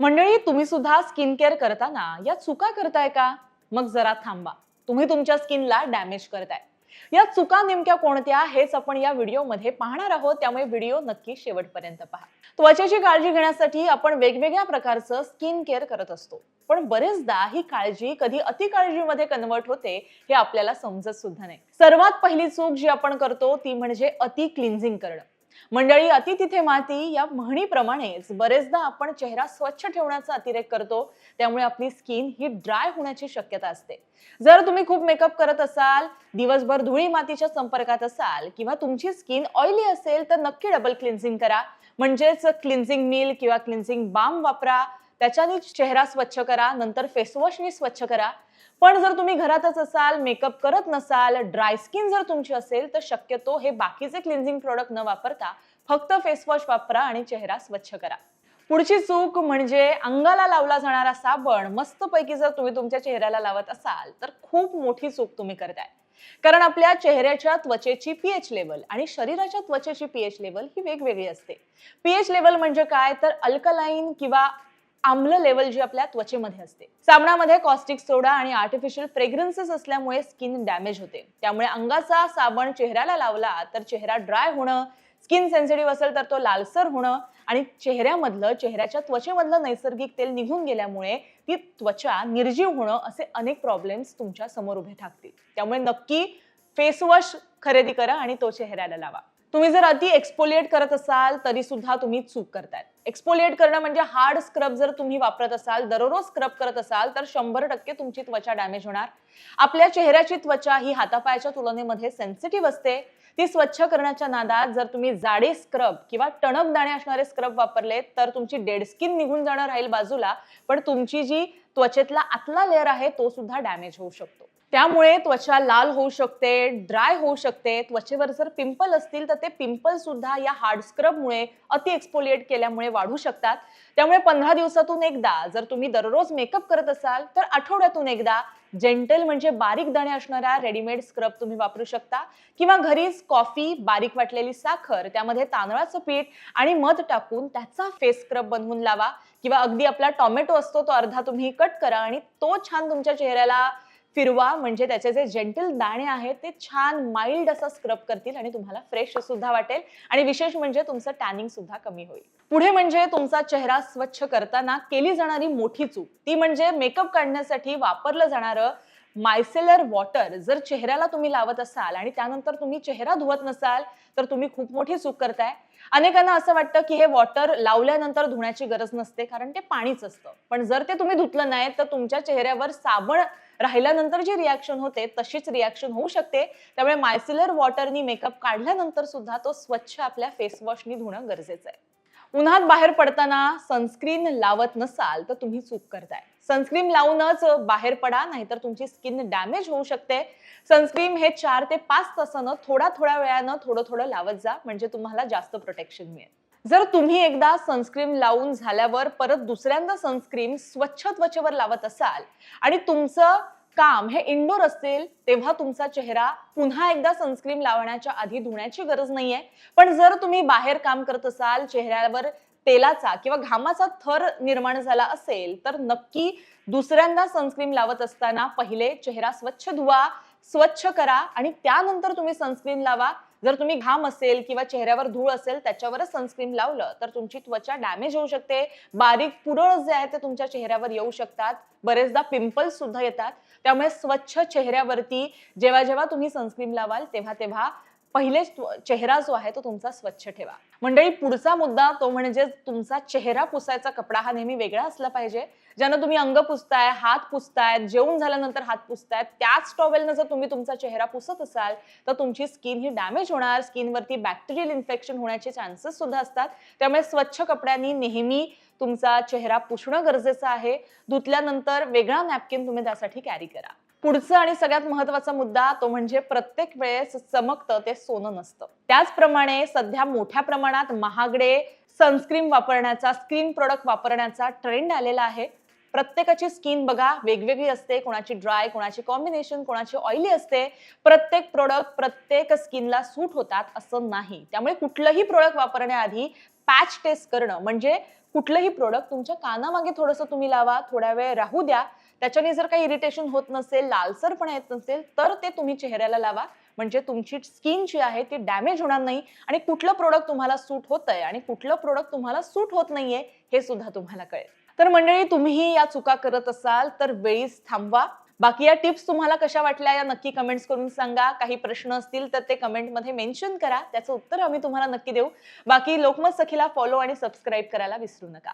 मंडळी तुम्ही सुद्धा स्किन केअर करताना या चुका करताय का? मग जरा थांबा. तुम्ही तुमच्या स्किनला डॅमेज करताय. या चुका नेमक्या कोणत्या हेच आपण या व्हिडिओमध्ये पाहणार आहोत. त्यामुळे व्हिडिओ नक्की शेवटपर्यंत पहा. त्वचेची काळजी घेण्यासाठी आपण वेगवेगळ्या प्रकारचं स्किन केअर करत असतो. पण बरेचदा ही काळजी कधी अति काळजीमध्ये कन्वर्ट होते हे आपल्याला समजत सुद्धा नाही. सर्वात पहिली चूक जी आपण करतो ती म्हणजे अति क्लिन्झिंग करणं. मंडळी अति तिथे माती या म्हणीप्रमाणेच बरेचदा आपण चेहरा स्वच्छ ठेवण्याचा अतिरेक करतो. त्यामुळे आपली स्किन ही ड्राय होण्याची शक्यता असते. जर तुम्ही खूप मेकअप करत असाल दिवसभर धुळी मातीच्या संपर्कात असाल किंवा तुमची स्किन ऑइली असेल तर नक्की डबल क्लिन्झिंग करा. म्हणजेच क्लिन्झिंग मिल किंवा क्लिन्झिंग बाम वापरा. त्याच्याने चेहरा स्वच्छ करा नंतर फेसवॉशनी स्वच्छ करा. पण जर तुम्ही घरातच असाल मेकअप करत नसाल ड्राय स्किन जर तुमची असेल तर शक्यतो हे बाकीचे क्लिन्झिंग प्रोडक्ट न वापरता फक्त फेसवॉश वापरा आणि चेहरा स्वच्छ करा. पुढची चूक म्हणजे अंगाला लावला जाणारा साबण मस्तपैकी जर तुम्ही तुमच्या चेहऱ्याला लावत असाल तर खूप मोठी चूक तुम्ही करताय. कारण आपल्या चेहऱ्याच्या त्वचेची पीएच लेवल आणि शरीराच्या त्वचेची पीएच लेवल ही वेगवेगळी असते. पीएच लेवल म्हणजे काय? तर अल्कलाईन किंवा आम्ल लेवल जी आपल्या त्वचेमध्ये असते. साबणामध्ये कॉस्टिक सोडा आणि आर्टिफिशियल फ्रेग्रन्सेस असल्यामुळे स्किन डॅमेज होते. त्यामुळे अंगाचा साबण चेहऱ्याला लावला तर चेहरा ड्राय होणं स्किन सेन्सिटिव्ह असेल तर तो लालसर होणं आणि चेहऱ्यामधलं चेहऱ्याच्या त्वचेमधलं नैसर्गिक तेल निघून गेल्यामुळे ती त्वचा निर्जीव होणं असे अनेक प्रॉब्लेम्स तुमच्यासमोर उभे ठाकतील. त्यामुळे नक्की फेसवॉश खरेदी करा आणि तो चेहऱ्याला लावा. तुम्ही जर अति एक्सपोलिएट करत असाल तरी सुद्धा तुम्ही चूक करताय एक्सपोलिएट करणं म्हणजे हार्ड स्क्रब जर तुम्ही वापरत असाल दररोज स्क्रब करत असाल तर शंभर टक्के तुमची त्वचा डॅमेज होणार. आपल्या चेहऱ्याची त्वचा ही हातापायाच्या तुलनेमध्ये सेन्सिटिव्ह असते. ती स्वच्छ करण्याच्या नादात जर तुम्ही जाडे स्क्रब किंवा टणक दाणे असणारे स्क्रब वापरले तर तुमची डेड स्किन निघून जाणं राहील बाजूला पण तुमची जी त्वचेतला आतला लेअर आहे तो सुद्धा डॅमेज होऊ शकतो. त्यामुळे त्वचा लाल होऊ शकते ड्राय होऊ शकते. त्वचेवर जर पिंपल असतील तर ते पिंपल सुद्धा या हार्ड स्क्रबमुळे अति एक्सपोलिएट केल्यामुळे वाढू शकतात. त्यामुळे पंधरा दिवसातून एकदा जर तुम्ही दररोज मेकअप करत असाल तर आठवड्यातून एकदा जेंटल म्हणजे बारीक दाणे असणारा रेडीमेड स्क्रब तुम्ही वापरू शकता. किंवा घरीच कॉफी बारीक वाटलेली साखर त्यामध्ये तांदळाचं पीठ आणि मध टाकून त्याचा फेस स्क्रब बनवून लावा. किंवा अगदी आपला टॉमॅटो असतो तो अर्धा तुम्ही कट करा आणि तो छान तुमच्या चेहऱ्याला फिरवा म्हणजे त्याचे जे जेंटल दाणे आहेत ते छान माइल्ड असं स्क्रब करतील आणि तुम्हाला फ्रेश सुद्धा वाटेल. आणि विशेष म्हणजे तुमचं टॅनिंग सुद्धा कमी होईल. पुढे म्हणजे तुमचा चेहरा स्वच्छ करताना केली जाणारी मोठी चूक ती म्हणजे मेकअप काढण्यासाठी वापरलं जाणारं मायसेलर वॉटर जर चेहऱ्याला तुम्ही लावत असाल आणि त्यानंतर तुम्ही चेहरा धुवत नसाल तर तुम्ही खूप मोठी चूक करताय. अनेकांना असं वाटतं की हे वॉटर लावल्यानंतर धुण्याची गरज नसते कारण ते पाणीच असतं. पण जर ते तुम्ही धुतलं नाही तर तुमच्या चेहऱ्यावर साबण राहिल्यानंतर जी रिॲक्शन होते तशीच रिॲक्शन होऊ शकते. त्यामुळे मायसिलर वॉटरनी मेकअप काढल्यानंतर सुद्धा तो स्वच्छ आपल्या फेसवॉशनी धुणं गरजेचं आहे. उन्हात बाहेर पडताना सनस्क्रीन लावत नसाल तर तुम्ही चूक करताय. सनस्क्रीन लावूनच बाहेर पडा नाहीतर तुमची स्किन डॅमेज होऊ शकते. सनस्क्रीन हे चार ते पाच तासानं थोडा थोड्या वेळानं थोडं थोडं लावत जा म्हणजे तुम्हाला जास्त प्रोटेक्शन मिळेल. जर तुम्ही एकदा सनस्क्रीन लावून झाल्यावर परत दुसऱ्यांदा सनस्क्रीन स्वच्छ त्वचेवर लावत असाल आणि तुमचं काम हे इंडोर असेल तेव्हा तुमचा चेहरा पुन्हा एकदा सनस्क्रीन लावण्याच्या आधी धुण्याची गरज नाहीये. पण जर तुम्ही बाहेर काम करत असाल चेहऱ्यावर तेलाचा किंवा घामाचा थर निर्माण झाला असेल तर नक्की दुसऱ्यांदा सनस्क्रीन लावत असताना पहिले चेहरा स्वच्छ धुवा स्वच्छ करा आणि त्यानंतर तुम्ही सनस्क्रीन लावा. जर तुम्ही घाम असेल किंवा चेहऱ्यावर धूळ असेल त्याच्यावरच सनस्क्रीन लावलं तर तुमची त्वचा डॅमेज होऊ शकते. बारीक पुरळ जे आहे ते तुमच्या चेहऱ्यावर येऊ शकतात. बरेचदा पिंपल्स सुद्धा येतात. त्यामुळे स्वच्छ चेहऱ्यावरती जेव्हा जेव्हा तुम्ही सनस्क्रीन लावाल तेव्हा तेव्हा पहिले चेहरा जो आहे तो तुमचा स्वच्छ ठेवा. मंडळी पुढचा मुद्दा तो म्हणजे तुमचा चेहरा पुसायचा कपडा हा नेहमी वेगळा असला पाहिजे. ज्यानं तुम्ही अंग पुसताय हात पुसतायत जेवण झाल्यानंतर हात पुसतायत त्याच टॉवेलनं जर तुम्ही तुमचा चेहरा पुसत असाल तर तुमची स्किन ही डॅमेज होणार. स्किनवरती बॅक्टेरियल इन्फेक्शन होण्याचे चान्सेस सुद्धा असतात. त्यामुळे स्वच्छ कपड्यांनी नेहमी तुमचा चेहरा पुसणं गरजेचं आहे. धुतल्यानंतर वेगळा नॅपकिन तुम्ही त्यासाठी कॅरी करा. पुढचं आणि सगळ्यात महत्त्वाचा मुद्दा तो म्हणजे प्रत्येक वेळेस चमकतं ते सोनं नसतं. त्याचप्रमाणे सध्या मोठ्या प्रमाणात महागडे सनस्क्रीन वापरण्याचा स्क्रीन प्रोडक्ट वापरण्याचा ट्रेंड आलेला आहे. प्रत्येकाची स्किन बघा वेगवेगळी असते. कोणाची ड्राय कोणाची कॉम्बिनेशन कोणाची ऑइली असते. प्रत्येक प्रोडक्ट प्रत्येक स्किनला सूट होतात असं नाही. त्यामुळे कुठलंही प्रोडक्ट वापरण्याआधी पॅच टेस्ट करणं म्हणजे कुठलंही प्रोडक्ट तुमच्या कानामागे थोडंसं तुम्ही लावा थोड्या वेळ राहू द्या. त्याच्याने जर काही इरिटेशन होत नसेल लालसरपणा येत नसेल तर ते तुम्ही चेहऱ्याला लावा. म्हणजे तुमची स्किन जी आहे ती डॅमेज होणार नाही आणि कुठलं प्रोडक्ट तुम्हाला सूट होत आहे आणि कुठलं प्रोडक्ट तुम्हाला सूट होत नाहीये हे सुद्धा तुम्हाला कळेल. तर मंडळी तुम्हीही या चुका करत असाल तर वेळीच थांबवा. बाकी या टिप्स तुम्हाला कशा वाटल्या या नक्की कमेंट्स करून सांगा. काही प्रश्न असतील तर ते कमेंटमध्ये मेन्शन करा. त्याचं उत्तर आम्ही तुम्हाला नक्की देऊ. बाकी लोकमत सखीला फॉलो आणि सबस्क्राईब करायला विसरू नका.